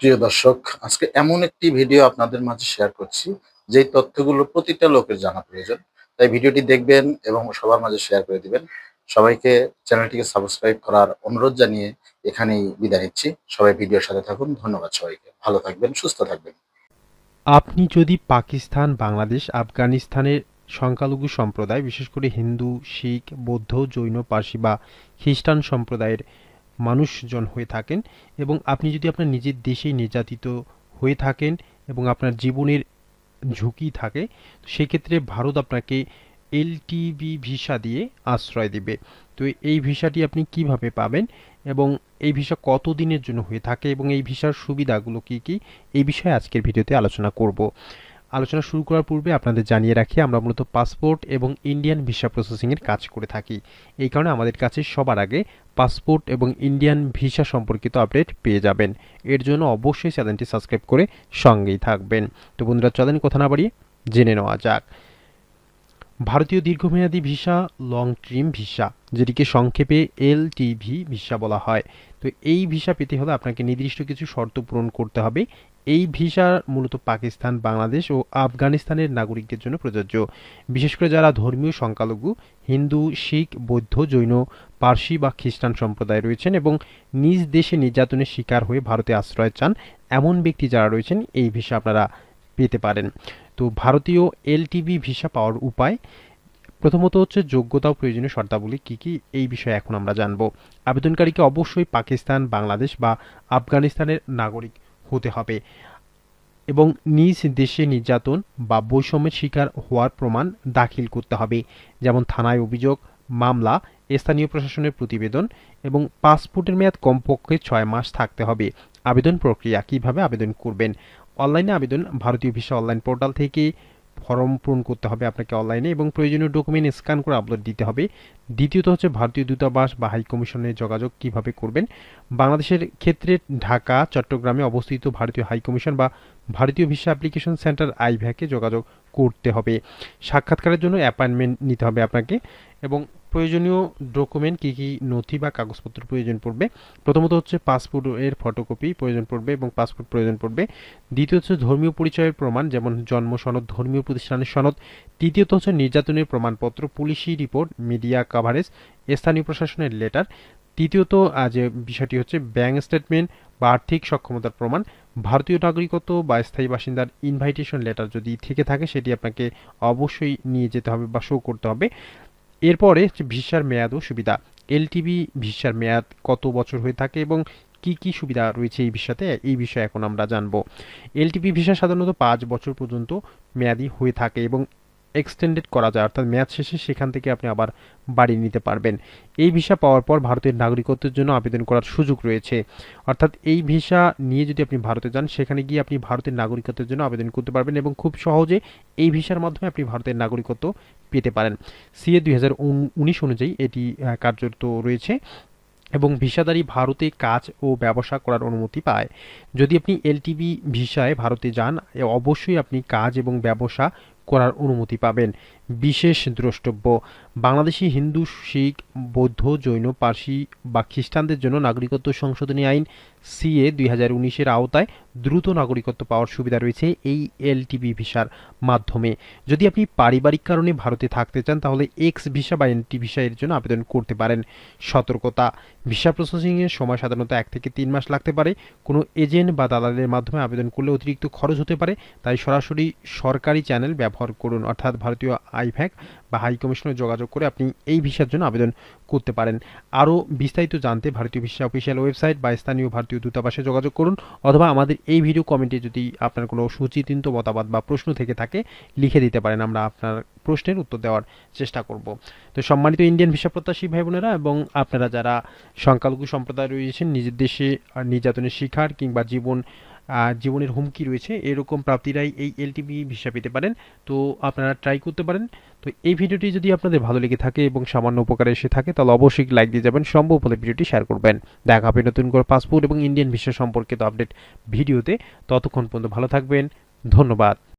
প্রিয় দর্শক, আজকে এমন একটি ভিডিও আপনাদের মাঝে শেয়ার করছি, যেই তথ্যগুলো প্রতিটা লোকের জানা প্রয়োজন। তাই ভিডিওটি দেখবেন এবং সবার মাঝে শেয়ার করে দিবেন। সবাইকে চ্যানেলটিকে সাবস্ক্রাইব করার অনুরোধ জানিয়ে এখানেই বিদায় নিচ্ছি। সবাই ভিডিওর সাথে থাকুন। ধন্যবাদ সবাইকে। ভালো থাকবেন, সুস্থ থাকবেন। আপনি যদি পাকিস্তান, বাংলাদেশ, আফগানিস্তানের সংখ্যালঘু সম্প্রদায়, বিশেষ করে হিন্দু, শিখ, বৌদ্ধ, জৈন, পার্সি বা খ্রিস্টান সম্প্রদায়ের মানুষজন হয়ে থাকেন এবং আপনি যদি আপনার নিজের দেশেই নির্যাতিত হয়ে থাকেন এবং আপনার জীবনের ঝুঁকি থাকে, সেক্ষেত্রে ভারত আপনাকে এলটিবি ভিসা দিয়ে আশ্রয় দেবে। তো এই ভিসাটি আপনি কীভাবে পাবেন এবং এই ভিসা কত দিনের জন্য হয়ে থাকে এবং এই ভিসার সুবিধাগুলো কি কি, এই বিষয়ে আজকের ভিডিওতে আলোচনা করব। আলোচনা শুরু করার পূর্বে আপনাদের জানিয়ে রাখি, আমরা মূলত পাসপোর্ট এবং ইন্ডিয়ান ভিসা প্রসেসিংয়ের কাজ করে থাকি। এই কারণে আমাদের কাছে সবার আগে পাসপোর্ট এবং ইন্ডিয়ান ভিসা সম্পর্কিত আপডেট পেয়ে যাবেন। এর জন্য অবশ্যই চ্যানেলটি সাবস্ক্রাইব করে সঙ্গেই থাকবেন। তো বন্ধুরা, চলেন কথা না বাড়িয়ে জেনে নেওয়া যাক। ভারতীয় দীর্ঘমেয়াদী ভিসা লং ট্রিম ভিসা, যেটিকে সংক্ষেপে এলটিভি ভিসা বলা হয়। তো এই ভিসা পেতে হলে আপনাকে নির্দিষ্ট কিছু শর্ত পূরণ করতে হবে। এই ভিসা মূলত পাকিস্তান, বাংলাদেশ ও আফগানিস্তানের নাগরিকদের জন্য প্রযোজ্য। বিশেষ করে যারা ধর্মীয় সংখ্যালঘু, হিন্দু, শিখ, বৌদ্ধ, জৈন, পার্সি বা খ্রিস্টান সম্প্রদায় রয়েছেন এবং নিজ দেশে নির্যাতনের শিকার হয়ে ভারতে আশ্রয় চান এমন ব্যক্তি যারা রয়েছেন, এই ভিসা আপনারা পেতে পারেন। তো ভারতীয় এলটিভি ভিসা পাওয়ার উপায়? প্রথমত হচ্ছে যোগ্যতা ও প্রয়োজনীয় শর্তাবলী কী কী? এই বিষয়ে এখন আমরা জানব। আবেদনকারীকে অবশ্যই পাকিস্তান, বাংলাদেশ বা আফগানিস্তানের নাগরিক হতে হবে। এবং নিজ দেশে নির্যাতন বা বৈষম্যের শিকার হওয়ার প্রমাণ দাখিল করতে হবে। যেমন থানায় অভিযোগ, মামলা, স্থানীয় প্রশাসনের প্রতিবেদন এবং পাসপোর্টের মেয়াদ কমপক্ষে ছয় মাস থাকতে হবে। আবেদন প্রক্রিয়া কীভাবে আবেদন করবেন? অনলাইনে আবেদন ভারতীয় ভিসা অনলাইন পোর্টাল থেকে ফর্ম পূরণ করতে হবে আপনাকে অনলাইনে এবং প্রয়োজনীয় ডকুমেন্ট স্ক্যান করে আপলোড দিতে হবে। দ্বিতীয়ত হচ্ছে ভারতীয় দূতাবাস বা হাইকমিশনের যোগাযোগ কীভাবে করবেন? বাংলাদেশের ক্ষেত্রে ঢাকা, চট্টগ্রামে অবস্থিত ভারতীয় হাইকমিশন বা ভারতীয় ভিসা অ্যাপ্লিকেশন সেন্টার আইভ্যাকে যোগাযোগ করতে হবে। সাক্ষাৎকারের জন্য অ্যাপয়েন্টমেন্ট নিতে হবে আপনাকে এবং প্রয়োজনীয় ডকুমেন্ট কী কী নথি বা কাগজপত্র প্রয়োজন পড়বে? প্রথমত হচ্ছে পাসপোর্টের ফটোকপি প্রয়োজন পড়বে এবং পাসপোর্ট প্রয়োজন পড়বে। দ্বিতীয় হচ্ছে ধর্মীয় পরিচয়ের প্রমাণ, যেমন জন্ম সনদ, ধর্মীয় প্রতিষ্ঠানের সনদ। তৃতীয়ত হচ্ছে নির্যাতনের প্রমাণপত্র, পুলিশি রিপোর্ট মিডিয়া কাভারেজ স্থানীয় প্রশাসনের লেটার তৃতীয়ত যে বিষয়টি হচ্ছে ব্যাংক স্টেটমেন্ট বা আর্থিক সক্ষমতার প্রমাণ। ভারতীয় নাগরিকত্ব বা স্থায়ী বাসিন্দার ইনভাইটেশন লেটার যদি থেকে থাকে, সেটি আপনাকে অবশ্যই নিয়ে যেতে হবে বা শো করতে হবে। এরপরে ভিসার মেয়াদ ও সুবিধা। এলটিবি ভিসার মেয়াদ কত বছর হয়ে থাকে এবং কি কি সুবিধা রয়েছে এই ভিসাতে, এই বিষয়ে এখন আমরা জানব। এলটিপি ভিসা সাধারণত পাঁচ বছর পর্যন্ত মেয়াদি হয়ে থাকে এবং এক্সটেন্ডেড করা যায়, অর্থাৎ মেয়াদ শেষে সেখান থেকে আপনি আবার বাড়িয়ে নিতে পারবেন। এই ভিসা পাওয়ার পর ভারতের নাগরিকত্বের জন্য আবেদন করার সুযোগ রয়েছে। অর্থাৎ এই ভিসা নিয়ে যদি আপনি ভারতে যান, সেখানে গিয়ে আপনি ভারতের নাগরিকত্বের জন্য আবেদন করতে পারবেন এবং খুব সহজে এই ভিসার মাধ্যমে আপনি ভারতের নাগরিকত্ব পেতে পারেন। সিএ দুই হাজার উনিশ অনুযায়ী এটি কার্যত রয়েছে এবং ভিসাদারী ভারতে কাজ ও ব্যবসা করার অনুমতি পায়। যদি আপনি এলটিবি ভিসায় ভারতে যান অবশ্যই আপনি কাজ এবং ব্যবসা করার অনুমতি পাবেন বিশেষ দ্রষ্টব্য। বাংলাদেশি হিন্দু, শিখ, বৌদ্ধ, জৈন, পার্সি বা খ্রিস্টানদের জন্য নাগরিকত্ব সংশোধনী আইন সিএ দুই হাজার উনিশের আওতায় দ্রুত নাগরিকত্ব পাওয়ার সুবিধা রয়েছে এই এলটিবি ভিসার মাধ্যমে। যদি আপনি পারিবারিক কারণে ভারতে থাকতে চান, তাহলে এক্স ভিসা বা এনটি ভিসা এর জন্য আবেদন করতে পারেন। সতর্কতা। ভিসা প্রসেসিংয়ের সময় সাধারণত এক থেকে তিন মাস লাগতে পারে। কোনো এজেন্ট বা দালালের মাধ্যমে আবেদন করলে অতিরিক্ত খরচ হতে পারে। তাই সরাসরি সরকারি চ্যানেল ব্যবহার করুন। অর্থাৎ ভারতীয় আইভ্যাক বা হাই কমিশনে যোগাযোগ করে আপনি এই ভিসার জন্য আবেদন করতে পারেন। আরও বিস্তারিত জানতে ভারতীয় ভিসা অফিসিয়াল ওয়েবসাইট বা স্থানীয় ভারতীয় দূতাবাসে যোগাযোগ করুন অথবা আমাদের এই ভিডিও কমেন্টে যদি আপনার কোনো সুচিন্তিত মতামত বা প্রশ্ন থেকে থাকে, লিখে দিতে পারেন। আমরা আপনার প্রশ্নের উত্তর দেওয়ার চেষ্টা করব। তো সম্মানিত ইন্ডিয়ান ভিসা প্রত্যাশী ভাই বোনেরা এবং আপনারা যারা সংখ্যালঘু সম্প্রদায় রয়েছেন, নিজের দেশে নির্যাতনের শিকার কিংবা জীবন জীবনের হুমকি রয়েছে, এরকম প্রাপ্তিরাই এই এলটিবি ভিসা পেতে পারেন। তো আপনারা ট্রাই করতে পারেন। তো এই ভিডিওটি যদি আপনাদের ভালো লেগে থাকে এবং সামান্য উপকারে এসে থাকে, তাহলে অবশ্যই লাইক দিয়ে যাবেন, সম্ভব হলে ভিডিওটি শেয়ার করবেন। দেখা হবে নতুন করে পাসপোর্ট এবং ইন্ডিয়ান ভিসা সম্পর্কিত আপডেট ভিডিওতে। ততক্ষণ পর্যন্ত ভালো থাকবেন। ধন্যবাদ।